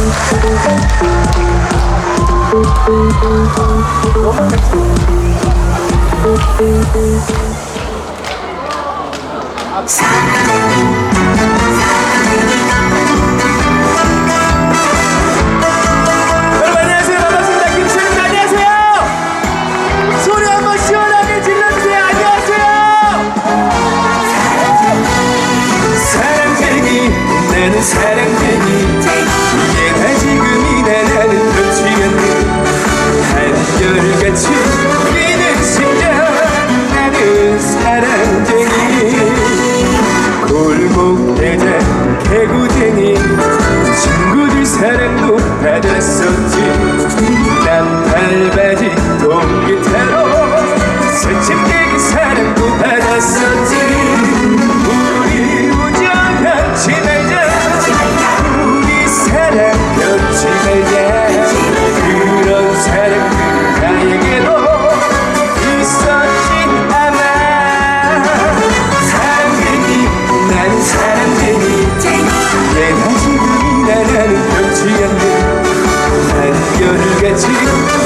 여러분 안녕하세요 반갑습니다 김수현입니다 안녕하세요 소리 한번 시원하게 질러주세요 안녕하세요 사랑쟁이 나는 사 한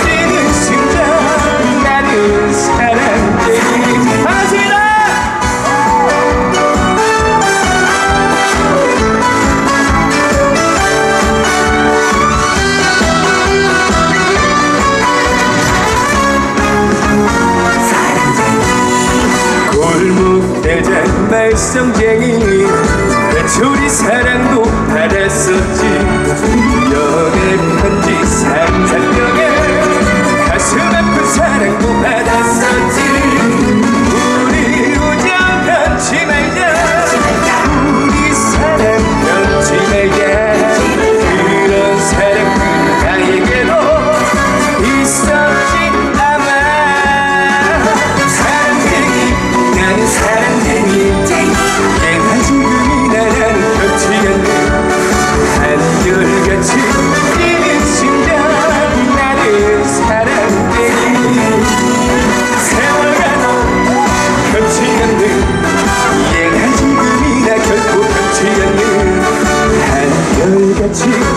한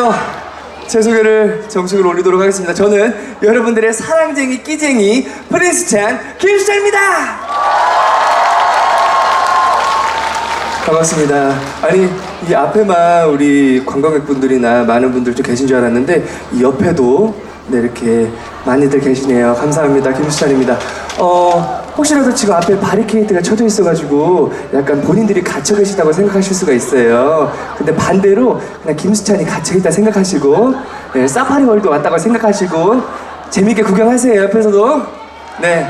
안녕하세요. 제 소개를 정식으로 올리도록 하겠습니다. 저는 여러분들의 사랑쟁이 끼쟁이 프린스 찬 김수찬입니다. 반갑습니다. 아니 이 앞에만 우리 관광객분들이나 많은 분들 좀 계신 줄 알았는데 이 옆에도 네 이렇게 많이들 계시네요. 감사합니다. 김수찬입니다. 어 혹시라도 지금 앞에 바리케이트가 쳐져 있어가지고 약간 본인들이 갇혀 계시다고 생각하실 수가 있어요. 근데 반대로 그냥 김수찬이 갇혀 있다 생각하시고 네, 사파리 월드 왔다고 생각하시고 재밌게 구경하세요. 옆에서도 네.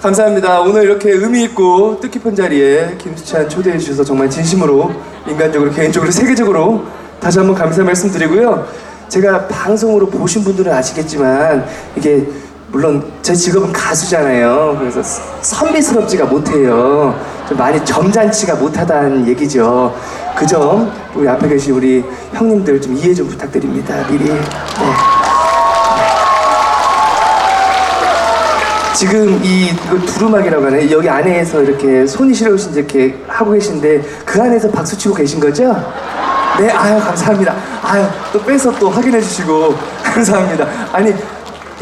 감사합니다. 오늘 이렇게 의미 있고 뜻깊은 자리에 김수찬 초대해 주셔서 정말 진심으로 인간적으로 개인적으로 세계적으로 다시 한번 감사 말씀드리고요. 제가 방송으로 보신 분들은 아시겠지만 이게 물론 제 직업은 가수잖아요. 그래서 선비스럽지가 못해요. 좀 많이 점잖지가 못하다는 얘기죠. 그 점 우리 앞에 계신 우리 형님들 좀 이해 좀 부탁드립니다. 미리. 네. 지금 이 두루마기라고 하네 여기 안에서 이렇게 손이 시려우신 이렇게 하고 계신데 그 안에서 박수 치고 계신 거죠? 네 아유 감사합니다 아유 또 빼서 또 확인해 주시고 감사합니다 아니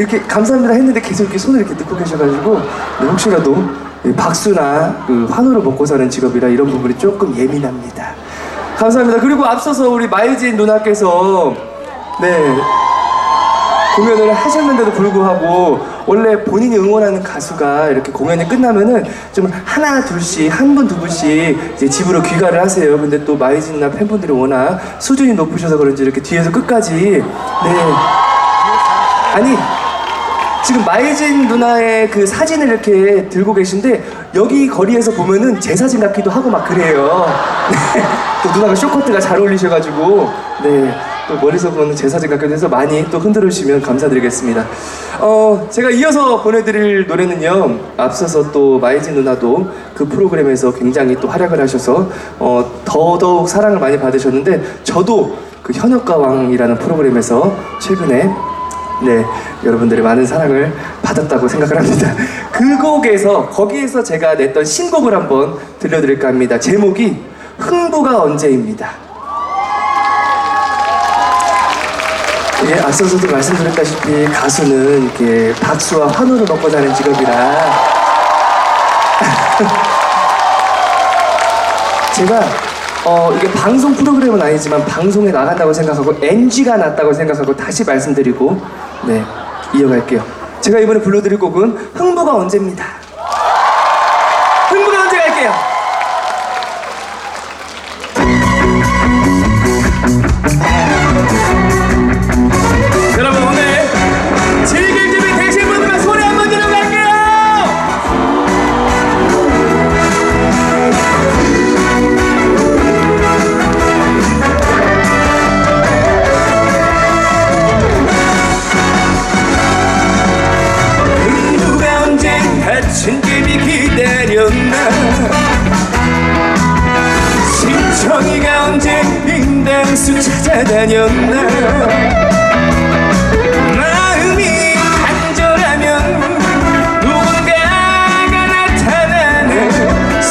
이렇게 감사합니다 했는데 계속 이렇게 손을 이렇게 넣고 계셔가지고 네, 혹시라도 이 박수나 그 환호를 먹고 사는 직업이라 이런 부분이 조금 예민합니다. 감사합니다. 그리고 앞서서 우리 마유진 누나께서 네 공연을 하셨는데도 불구하고 원래 본인이 응원하는 가수가 이렇게 공연이 끝나면은 좀 하나 둘씩 한 분 두 분씩 이제 집으로 귀가를 하세요. 근데 또 마이진나 팬분들이 워낙 수준이 높으셔서 그런지 이렇게 뒤에서 끝까지 네. 아니 지금 마이진 누나의 그 사진을 이렇게 들고 계신데 여기 거리에서 보면은 제 사진 같기도 하고 막 그래요. 네. 또 누나가 쇼커트가 잘 어울리셔가지고 네. 또 멀리서 보는 제 사진 같기도 해서 많이 또 흔들어 주시면 감사드리겠습니다. 어, 제가 이어서 보내드릴 노래는요. 앞서서 또 마이진 누나도 그 프로그램에서 굉장히 또 활약을 하셔서 어, 더더욱 사랑을 많이 받으셨는데 저도 그 현역가왕이라는 프로그램에서 최근에 네, 여러분들의 많은 사랑을 받았다고 생각을 합니다. 그 곡에서 거기에서 제가 냈던 신곡을 한번 들려드릴까 합니다. 제목이 흥부가 언제입니다. 예, 앞서서도 말씀드렸다시피 가수는 이렇게 박수와 환호를 먹고 사는 직업이라 제가 어 이게 방송 프로그램은 아니지만 방송에 나간다고 생각하고 NG가 났다고 생각하고 다시 말씀드리고 네 이어갈게요. 제가 이번에 불러드릴 곡은 흥부가 언제입니다. 흥부가 언제 갈게요.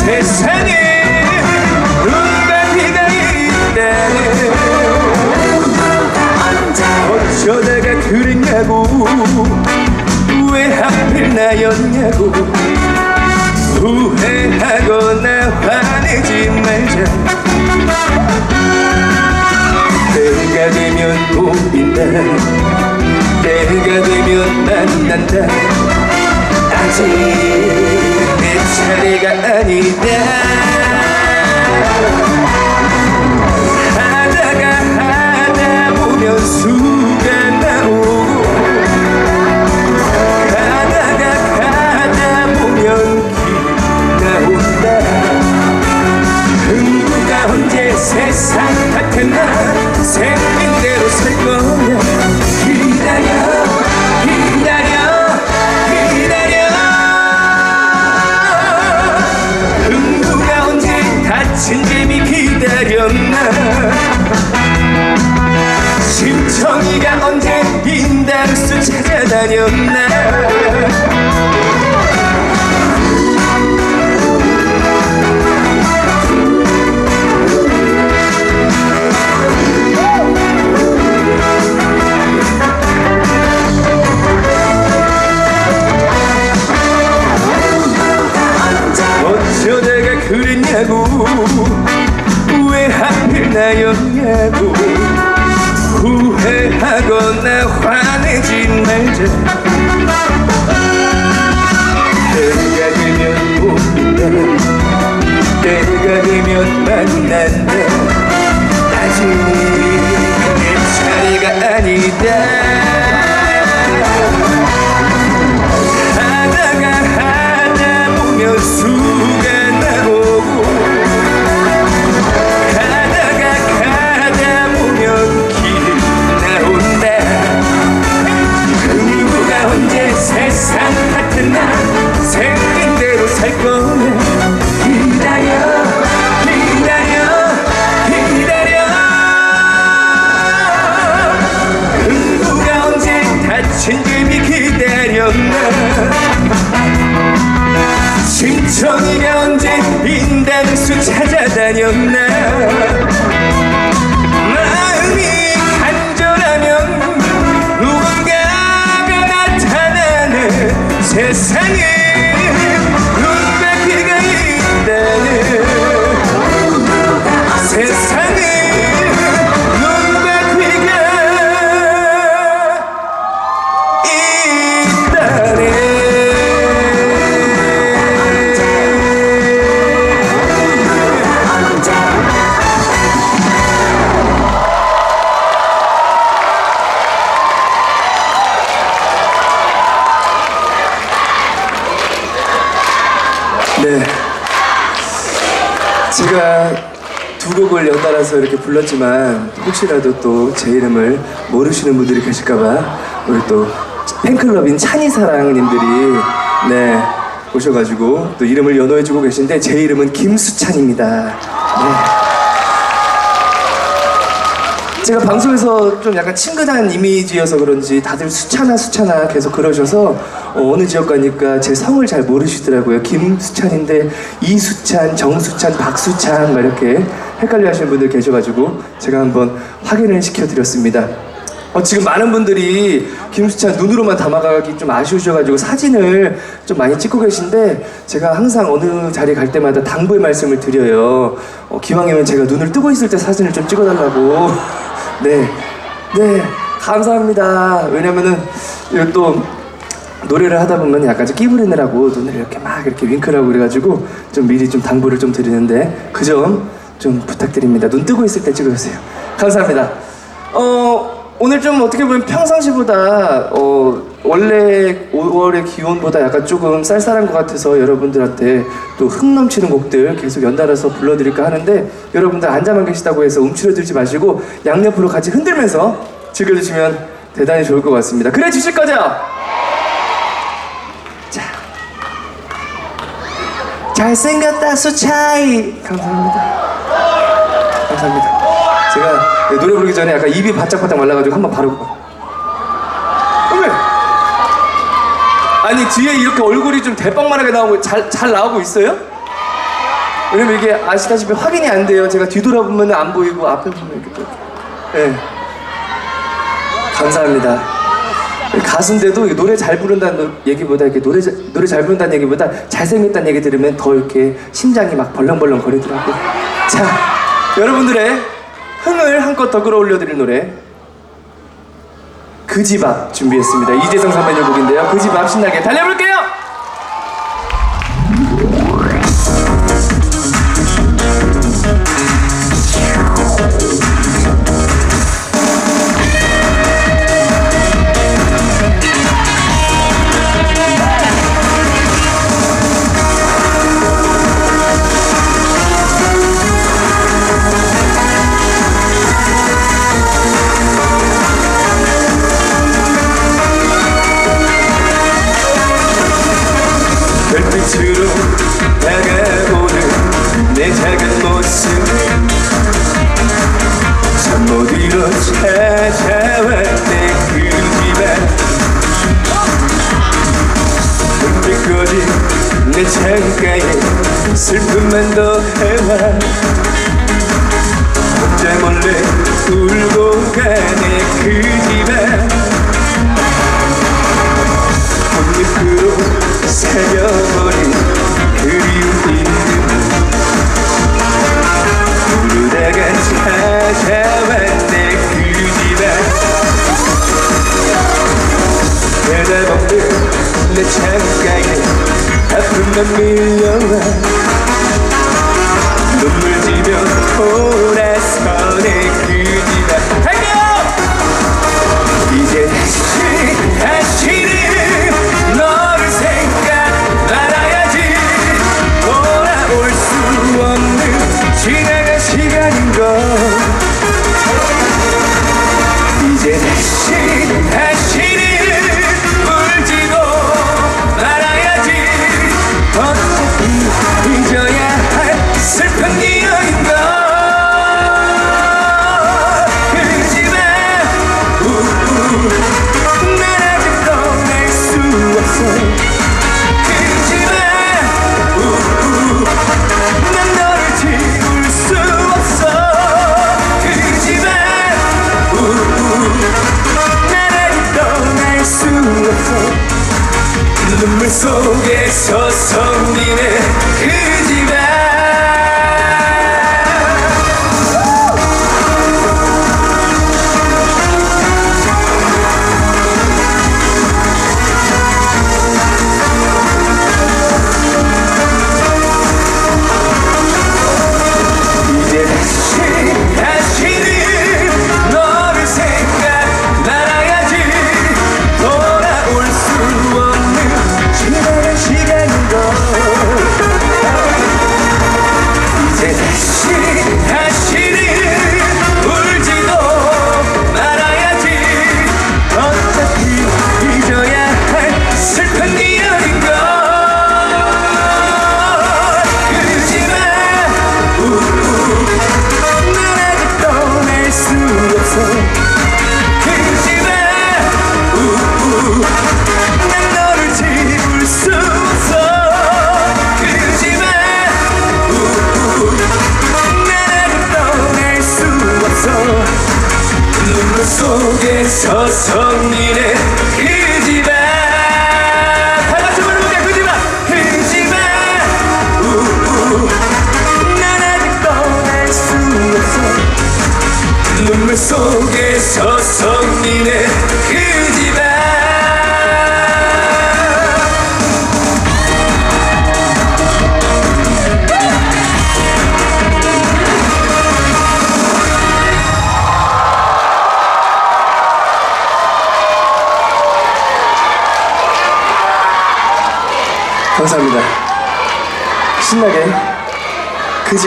세상에 비가 있다네 어쩌다가 그랬냐고 왜 하필 나였냐고. 후회하거나 화내지 말자. 때가 되면 보인다. 때가 되면 만난다. 아직 내 차례가 아니다. 하다가 하다 보면 수 심청이가 언제 인당수 찾아다녔나? 마음이 간절하면 누군가가 나타나는 세상에 제가 두 곡을 연달아서 이렇게 불렀지만 혹시라도 또 제 이름을 모르시는 분들이 계실까봐 우리 또 팬클럽인 찬이사랑님들이 네 오셔가지고 또 이름을 연호해주고 계신데 제 이름은 김수찬입니다. 네. 제가 방송에서 좀 약간 친근한 이미지여서 그런지 다들 수찬아 수찬아 계속 그러셔서 어, 느 지역 가니까 제 성을 잘 모르시더라고요. 김수찬인데 이수찬, 정수찬, 박수찬 막 이렇게 헷갈려 하시는 분들 계셔가지고 제가 한번 확인을 시켜드렸습니다. 어, 지금 많은 분들이 김수찬 눈으로만 담아가기 좀 아쉬우셔가지고 사진을 좀 많이 찍고 계신데 제가 항상 어느 자리 갈 때마다 당부의 말씀을 드려요. 어, 기왕이면 제가 눈을 뜨고 있을 때 사진을 좀 찍어달라고. 네, 네, 감사합니다. 왜냐면은 이거 또 노래를 하다 보면 약간 좀 끼부리느라고 눈을 이렇게 막 이렇게 윙크를 하고 그래가지고 좀 미리 좀 당부를 좀 드리는데 그 점 좀 부탁드립니다. 눈 뜨고 있을 때 찍어주세요. 감사합니다. 어, 오늘 좀 어떻게 보면 평상시보다 어, 원래 5월의 기온보다 약간 조금 쌀쌀한 것 같아서 여러분들한테 또 흥 넘치는 곡들 계속 연달아서 불러드릴까 하는데 여러분들 앉아만 계시다고 해서 움츠러들지 마시고 양옆으로 같이 흔들면서 즐겨주시면 대단히 좋을 것 같습니다. 그래 주실 거죠? 자. 잘생겼다 수차이 감사합니다. 감사합니다. 제가 노래 부르기 전에 약간 입이 바짝바짝 말라가지고 한번 바르고. 왜? 아니 뒤에 이렇게 얼굴이 좀 대빵만하게 나오고 잘, 잘 나오고 있어요? 왜냐면 이게 아시다시피 확인이 안 돼요. 제가 뒤돌아보면 안 보이고 앞에 보면 이렇게 또 이렇게. 네. 감사합니다. 가수인데도 노래 잘 부른다는 얘기보다 이렇게 노래 자- 노래 잘 부른다는 얘기보다 잘생겼다는 얘기 들으면 더 이렇게 심장이 막 벌렁벌렁 거리더라고요. 자, 여러분들의 흥을 한껏 더 끌어올려드릴 노래 그집 앞 준비했습니다. 이재성 선배님 곡인데요. 그 집 앞 신나게 달려볼게요. 찾아왔네 그 불빛 꺼진 내 창가에. 슬픔만 더해와 혼자 몰래 울고 가네 그 집안 꽃잎으로 새겨버린 내 창가에 아픔만 밀려와 눈물 지며 돌아서네 그집 속에서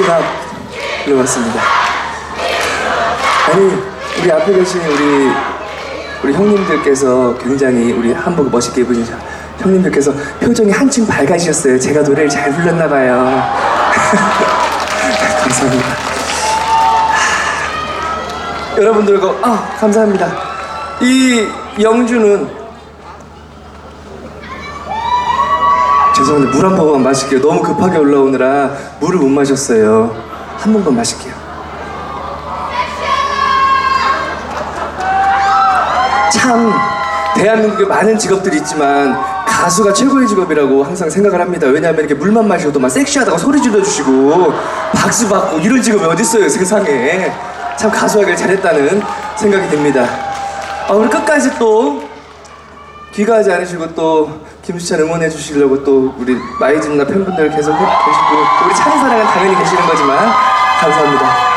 앞으로 왔습니다. 아니 우리 앞에 계신 우리 우리 형님들께서 굉장히 우리 한복 멋있게 입으신 형님들께서 표정이 한층 밝아지셨어요. 제가 노래를 잘 불렀나 봐요. 감사합니다. 여러분들과 아 감사합니다. 이 영주는 죄송한데 물 한 번만 마실게요. 너무 급하게 올라오느라 물을 못 마셨어요. 한 번만 마실게요. 참 대한민국에 많은 직업들이 있지만 가수가 최고의 직업이라고 항상 생각을 합니다. 왜냐하면 이렇게 물만 마셔도 막 섹시하다고 소리 질러주시고 박수 받고 이런 직업이 어디 있어요 세상에. 참 가수하길 잘했다는 생각이 듭니다. 아, 우리 끝까지 또 귀가하지 않으시고 또 김수찬 응원해 주시려고 또 우리 마이즈나 팬분들 계속 해- 계시고 우리 찬사랑은 당연히 계시는 거지만 감사합니다.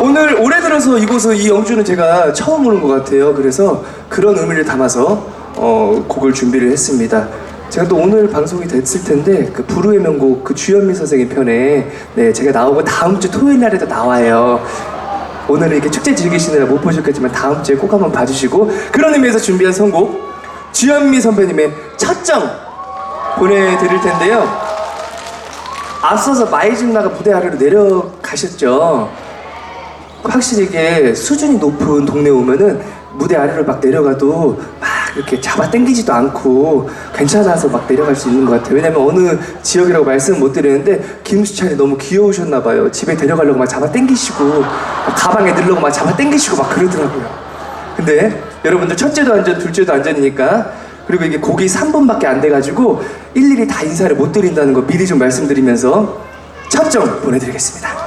오늘 올해 들어서 이곳은 이 영주는 제가 처음 오는 것 같아요. 그래서 그런 의미를 담아서 어, 곡을 준비를 했습니다. 제가 또 오늘 방송이 됐을 텐데 그 부르의 명곡 그 주현미 선생님 편에 네 제가 나오고 다음 주 토요일 날에도 나와요. 오늘은 이렇게 축제 즐기시느라 못 보셨겠지만 다음 주에 꼭 한번 봐주시고 그런 의미에서 준비한 선곡 주현미 선배님의 첫정 보내드릴 텐데요. 앞서서 마이즈나가 무대 아래로 내려가셨죠. 확실히 이게 수준이 높은 동네 오면은 무대 아래로 막 내려가도 막 이렇게 잡아 당기지도 않고 괜찮아서 막 내려갈 수 있는 것 같아요. 왜냐면 어느 지역이라고 말씀을 못 드리는데 김수찬이 너무 귀여우셨나 봐요. 집에 데려가려고 막 잡아 당기시고 막 가방에 넣으려고 막 잡아 당기시고 막 그러더라고요. 근데 여러분들 첫째도 안전, 둘째도 안전이니까 그리고 이게 곡이 3분밖에 안 돼가지고 일일이 다 인사를 못 드린다는 거 미리 좀 말씀드리면서 첫정 보내드리겠습니다.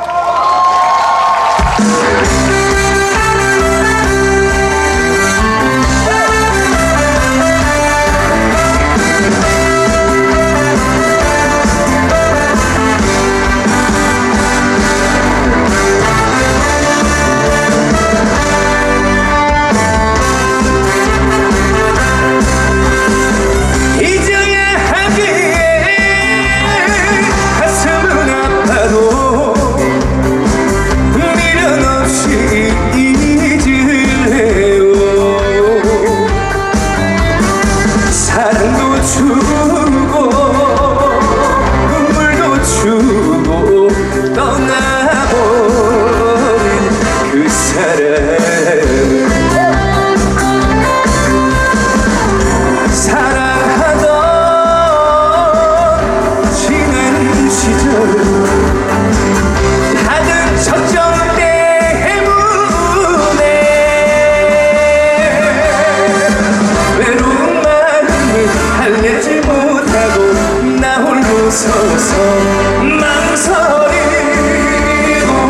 사